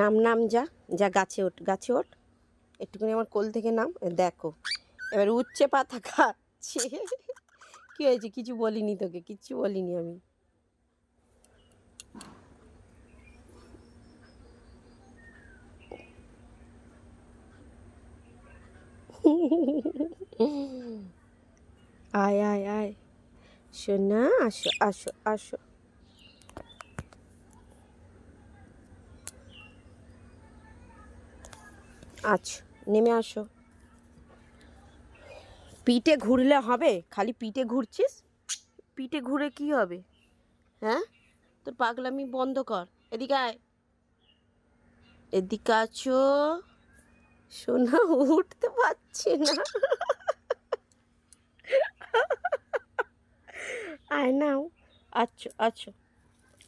নাম নাম যা যা গাছে ওঠ গাছে ওঠ। একটুখানি আমার কোল থেকে নাম দেখো। এবার উচ্ছে পাতা খাচ্ছে। কী হয়েছে? কিছু বলিনি তোকে, কিচ্ছু বলিনি আমি। আয় আয় আয়। সোনা আসো আসো আসো। আচ্ছা নেমে আসো। পিঠে ঘুরলে হবে? খালি পিঠে ঘুরছিস? পিঠে ঘুরে কি হবে? হ্যাঁ? তোর পাগলামি বন্ধ কর। এদিকে আয়। এদিকে আছো? সোনা উঠতে পারছে না। আয় নাও। আচ্ছা আচ্ছা।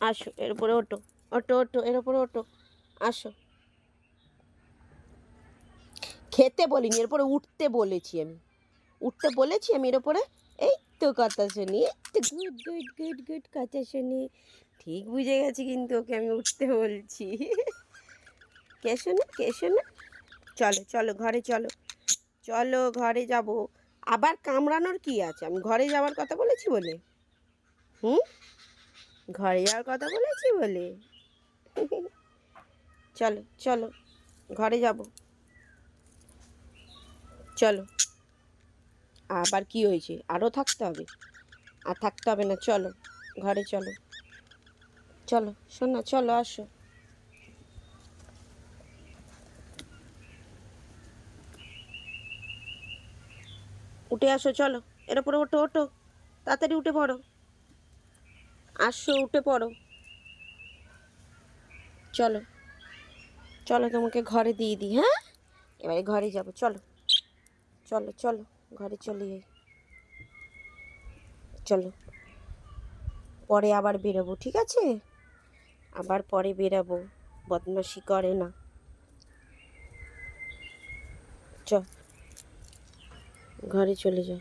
আসো এর উপরে ওটো ওটো ওটো এর উপরে ওটো আসো। খেতে বলিনি এরপরে উঠতে বলেছি আমি। উঠতে বলেছি আমি, এর উপরে এই তো কথা শুনি, এই গুড গুড গুড গুড কথা শুনি। ঠিক বুঝে গেছি কিন্তু ওকে আমি উঠতে বলছি। কে শোনে কে শোনে? চলো চলো, ঘরে চলো। চলো, ঘরে যাব। আবার কামড়ানোর কি আছে? আমি ঘরে যাওয়ার কথা বলেছি বলে? হুম? ঘরে যাওয়ার কথা বলেছি বলে? চলো চলো, ঘরে যাব। চলো। আবার কি হয়েছে? আরও থাকতে হবে। আর থাকতে হবে না, চলো। ঘরে চলো। চলো, শোনা, চলো, আসো। উঠে আসো, চলো। এর উপরে ওঠো ওঠো। তাড়াতাড়ি উঠে পড়ো। আসো, উঠে পড়ো। চলো। চলো, তোমাকে ঘরে দিয়ে দিই হ্যাঁ? এবারে ঘরে যাব, চলো। চলো চলো, ঘরে চলে যাই। চলো। পরে আবার বেরোবো, ঠিক আছে? আবার পরে বেরাবো বদমাসি করে না। চ, ঘরে চলে যাও